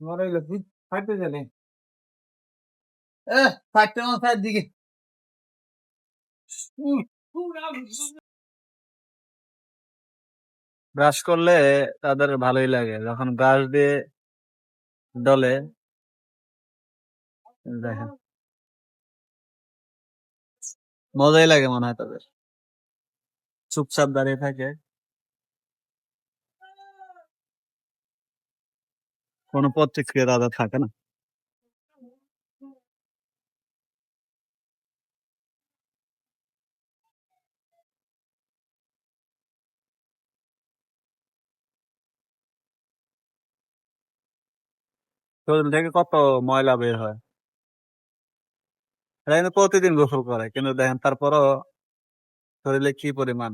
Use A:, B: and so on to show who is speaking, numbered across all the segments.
A: মরে গেল তুই ফাইটে জানে এ ফাইটটা আমার ফাইট দিকে। ব্রাশ করলে তাদের ভালোই লাগে যখন ব্রাশ দিয়ে ডলে দেখেন। মজাই লাগে মনে হয় তাদের। চুপচাপ দাঁড়িয়ে থাকে। কোনো প্রতিক্রিয়া তাদের থাকে না। থেকে কত ময়লা বের হয়? এরা কিন্তু প্রতিদিন গোসল করে, কিন্তু দেখেন তারপরও শরীরে কি পরিমাণ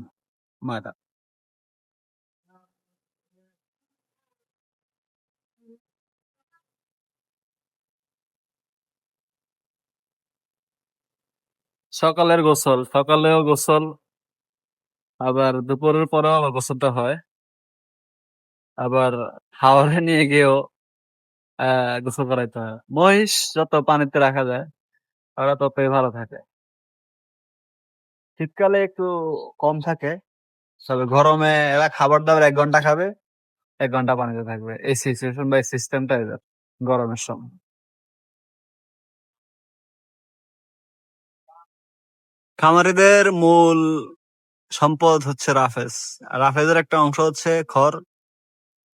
A: ময়লা? সকালের গোসল, সকালেও গোসল, আবার দুপুরের পরেও আবার গোসলটা হয়। আবার হাওড়ে নিয়ে গিয়েও গোসল করাইতে হয়। মহিষ যত পানিতে রাখা যায়, ওরা ততই ভালো থাকে। শীতকালে একটু কম থাকে, তবে গরমে এরা খাবার দাবার এক ঘণ্টা খাবে, এক ঘণ্টা পানিতে থাকবে। এই সিচুয়েশন বা এই সিস্টেমটা গরমের সময়। খামারিদের মূল সম্পদ হচ্ছে রাফেজ। রাফেজের একটা অংশ হচ্ছে খড়।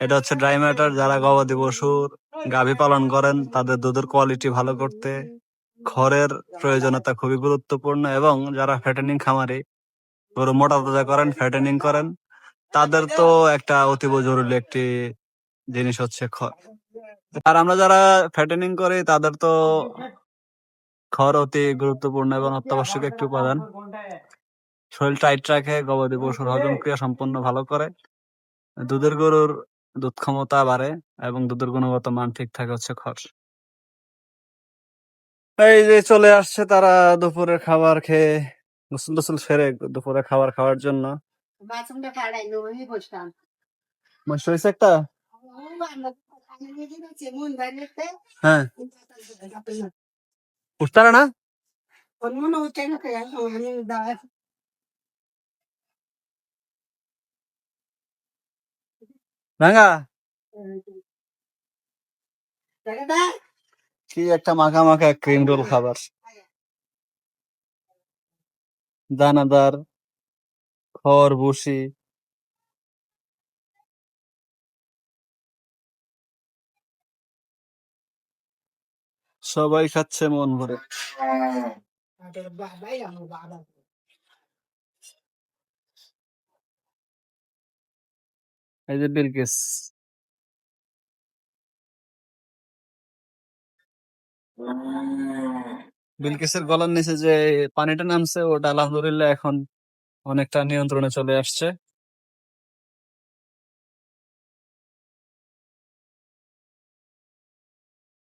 A: এটা হচ্ছে ড্রাই ম্যাটার যারা গবাদি পশুর গাভী পালন করেন, তাদের দুধের কোয়ালিটি ভালো করতে খড়ের প্রয়োজনীয়তা খুবই গুরুত্বপূর্ণ এবং যারা ফ্যাটেনিং খামারি, গরু মোটা তাজা করেন ফ্যাটেনিং করেন, তাদের তো একটা অতীব জরুরি একটি জিনিস হচ্ছে খড়। আর আমরা যারা ফ্যাটেনিং করি, তাদের তো খড় অতি গুরুত্বপূর্ণ এবং অত্যাবশ্যক একটি উপাদান। শরীর টাইট রাখে গবাদি পশুর হজম ক্রিয়া সম্পূর্ণ ভালো করে। দুধের গরুর দুধ ক্ষমতা বাড়ে এবং দুধের গুণগত মান ঠিক থাকে হচ্ছে খড়। এই যে চলে আসছে তারা দুপুরের খাবার খেয়ে গোসল টোসল সেরে দুপুরে খাবার খাওয়ার জন্য। একটা? হ্যাঁ।
B: হচ্ছে না কে
A: একটা মাখা মাখা ক্রিম রোল খাবার দানাদার খড় ভুসি সবাই খাচ্ছে মন ভরে। এই যে বিলকিস বিলকিসের গলার নিচে যে পানিটা নামছে ওটা আলহামদুলিল্লাহ এখন অনেকটা নিয়ন্ত্রণে চলে আসছে।